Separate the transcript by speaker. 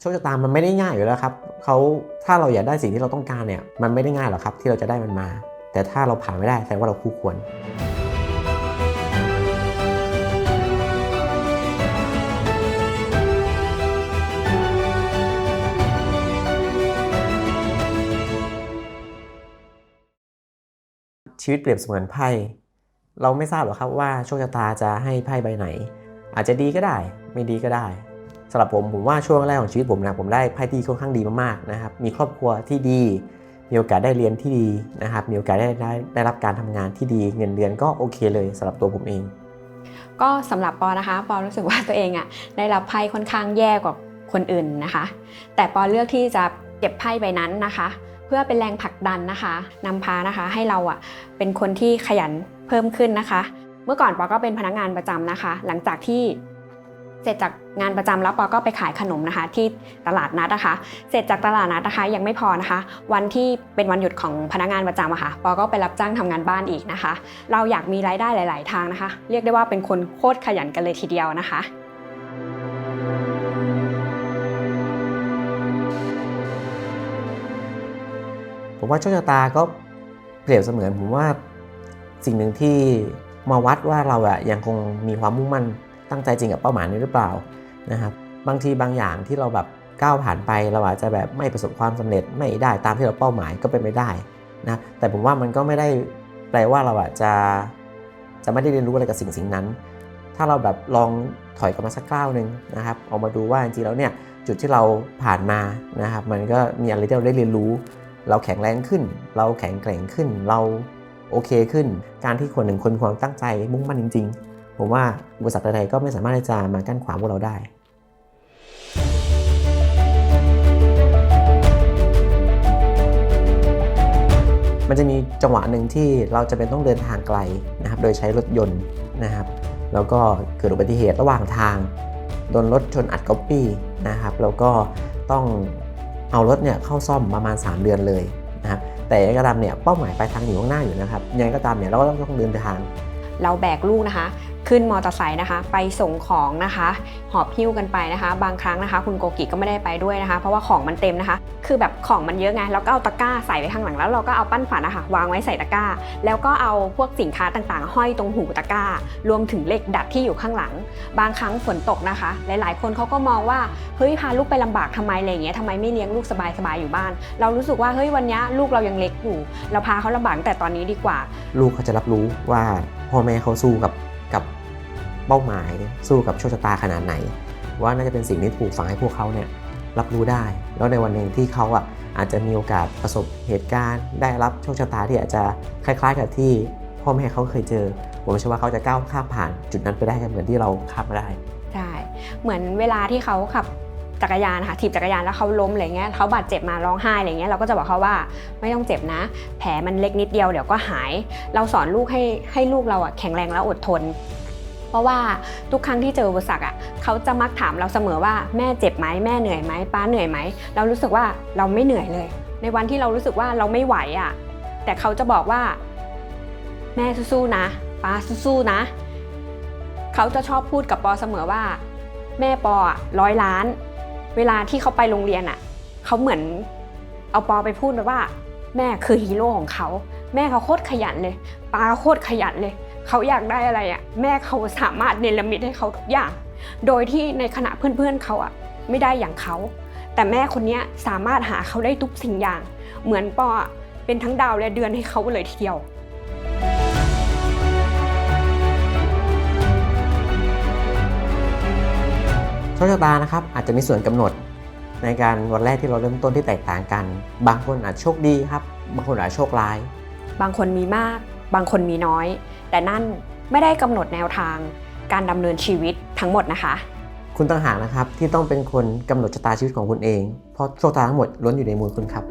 Speaker 1: โชคชะตามันไม่ได้ง่ายอยู่แล้วครับเขาถ้าเราอยากได้สิ่งที่เราต้องการเนี่ยมันไม่ได้ง่ายหรอกครับที่เราจะได้มันมา แต่ถ้าเราผ่านไม่ได้แสดงว่าเราคู่ควรชีวิตเปรียบเสมือนไพ่ เราไม่ทราบหรอกครับว่าโชคชะตาจะให้ไพ่ใบไหน อาจจะดีก็ได้ ไม่ดีก็ได้ สำหรับผมผมว่าช่วงแรกของชีวิตผมนะผมได้ไพ่ที่ค่อนข้างดีมากๆนะครับมีครอบครัวที่ดี มีโอกาสได้เรียนที่ดีนะครับมีโอกาสได้ได้ได้รับการทำงานที่ดีเงินเดือนก็โอเคเลยสำหรับตัวผมเอง
Speaker 2: ก็สำหรับปอนะคะปอรู้สึกว่าตัวเองอะได้รับไพ่ค่อนข้างแย่กว่าคนอื่นนะคะ แต่ปอเลือกที่จะเก็บไพ่ใบนั้นนะคะ เพื่อเป็นแรงผลักดันนะคะนำพานะคะให้เราอะเป็นคนที่ขยันเพิ่มขึ้นนะคะ เมื่อก่อนปอก็เป็นพนักงานประจำนะคะ หลังจากที่ เสร็จจากงานประจำแล้วปอก็ไปขายขนมนะคะ ที่ตลาดนัดนะคะ เสร็จจากตลาดนัดนะคะ ยังไม่พอนะคะ วันที่เป็นวันหยุดของพนักงานประจำอะค่ะปอก็ไปรับจ้างทำงานบ้านอีกนะคะ เราอยากมีรายได้หลาย ๆ ทางนะคะ เรียกได้ว่าเป็นคนโคตรขยันกันเลยทีเดียวนะคะ
Speaker 1: ผมว่าโชคชะตาก็เปรียบเสมือนผมว่าสิ่งหนึ่งที่มาวัดว่าเราอะยังคงมีความมุ่งมั่น ตั้งใจจริงกับเป้าหมายนี้หรือเปล่านะครับบางทีบางอย่างที่เราแบบก้าวผ่านไปเราอาจจะแบบไม่ประสบความสำเร็จไม่ได้ตามที่เราเป้าหมายก็เป็นไม่ได้นะแต่ผมว่ามันก็ไม่ได้แปลว่าเราอะจะจะไม่ได้เรียนรู้อะไรกับสิ่งสิ่งนั้น ถ้าเราแบบลองถอยกลับมาสักก้าวหนึ่งนะครับออกมาดูว่าจริงๆแล้วเนี่ยจุดที่เราผ่านมานะครับมันก็มีอะไรที่เราได้เรียนรู้ เราแข็งแรงขึ้น เราแข็งแกร่งขึ้น เราโอเคขึ้น การที่คนหนึ่งคนมีความตั้งใจมุ่งมั่นจริง ๆ ผมว่าอุปสรรคใดๆก็ไม่สามารถที่จะมากั้นขวางพวกเราได้มันจะมีจังหวะหนึ่งที่เราจะเป็นต้องเดินทางไกลนะครับ โดยใช้รถยนต์นะครับ แล้วก็เกิดอุบัติเหตุระหว่างทาง โดนรถชนอัดก๊อปปี้นะครับ แล้วก็ต้องเอารถเนี่ยเข้าซ่อมประมาณ 3 เดือนเลยนะครับ แต่ยังไงก็ตามเนี่ยเป้าหมายปลายทางอยู่ข้างหน้าอยู่นะครับ ยังไงก็ตามเนี่ยเราก็ต้องเดินทาง
Speaker 2: เราแบกลูกนะคะ ขึ้นมอเตอร์ไซค์นะคะ ไปส่งของนะคะ หอบหิ้วกันไปนะคะ บางครั้งนะคะ คุณโกกิก็ไม่ได้ไปด้วยนะคะ เพราะว่าของมันเต็มนะคะ คือแบบของมันเยอะไงแล้วก็เอาตะกร้าใส่ไว้ข้างหลังแล้วเราก็เอาปั้นฝันนะคะวางไว้ใส่ตะกร้า แล้วก็เอาพวกสินค้าต่างๆ ห้อยตรงหูตะกร้า รวมถึงเหล็กดัดที่อยู่ข้างหลัง บางครั้งฝนตกนะคะ หลายๆ คนเขาก็มองว่าเฮ้ยพาลูกไปลำบากทำไมอะไรอย่างเงี้ยทำไมไม่เลี้ยงลูกสบายๆอยู่บ้าน เรารู้สึกว่าเฮ้ยวันนี้ลูกเรายังเล็กอยู่ เราพาเขาลำบากแต่ตอนนี้ดีกว่า
Speaker 1: ลูกเขาจะรับรู้ว่าพ่อแม่เขาสู้กับ เป้าหมายสู้กับโชคชะตาขนาดไหน ว่าน่าจะเป็นสิ่งที่ปลูกฝังให้พวกเขาเนี่ยรับรู้ได้ แล้วในวันหนึ่งที่เขาอะอาจจะมีโอกาสประสบเหตุการณ์ ได้รับโชคชะตาที่อาจจะคล้าย ๆ กับที่พ่อแม่เขาเคยเจอ ผมเชื่อว่าเขาจะก้าวข้ามผ่าน จุดนั้นไปได้เหมือนที่เราข้ามมาได้
Speaker 2: ใช่เหมือนเวลาที่เขาขับจักรยานค่ะถีบจักรยานแล้วเขาล้มอะไรเงี้ยเขาบาดเจ็บมาร้องไห้อะไรเงี้ยเราก็จะบอกเขาว่าไม่ต้องเจ็บนะ แผลมันเล็กนิดเดียวเดี๋ยวก็หาย เราสอนลูกให้ให้ลูกเราอะแข็งแรงและอดทน เพราะว่าทุกครั้งที่เจออุปสรรคอะเขาจะมักถามเราเสมอว่าแม่เจ็บไหมแม่เหนื่อยไหมป้าเหนื่อยไหมเรารู้สึกว่าเราไม่เหนื่อยเลย ในวันที่เรารู้สึกว่าเราไม่ไหวอะแต่เขาจะบอกว่า แม่สู้ๆนะป้าสู้ๆนะ เขาจะชอบพูดกับปอเสมอว่า แม่ปอร้อยล้าน เวลาที่เขาไปโรงเรียนอะเขาเหมือนเอาปอไปพูดแบบว่า แม่คือฮีโร่ของเขา แม่เขาโคตรขยันเลยป้าโคตรขยันเลย เขาอยากได้อะไรอะแม่เขาสามารถเนรมิตให้เขาทุกอย่าง โดยที่ในขณะเพื่อนๆเขาอะไม่ได้อย่างเขา แต่แม่คนเนี้ยสามารถหาเขาได้ทุกสิ่งอย่าง เหมือนปออะเป็นทั้งดาวและเดือนให้เขาเลยทีเดียว
Speaker 1: โชคชะตานะครับอาจจะมีส่วนกำหนดในการวันแรกที่เราเริ่มต้นที่แตกต่างกัน บางคนอาจโชคดีครับ บางคนอาจโชคร้าย
Speaker 2: บางคนมีมาก บางคนมีน้อย แต่นั่นไม่ได้กำหนดแนวทาง การดำเนินชีวิตทั้งหมดนะคะ
Speaker 1: คุณต่างหากนะครับที่ต้องเป็นคนกำหนดชะตาชีวิตของคุณเอง เพราะโชคชะตาทั้งหมดล้วนอยู่ในมือคุณครับ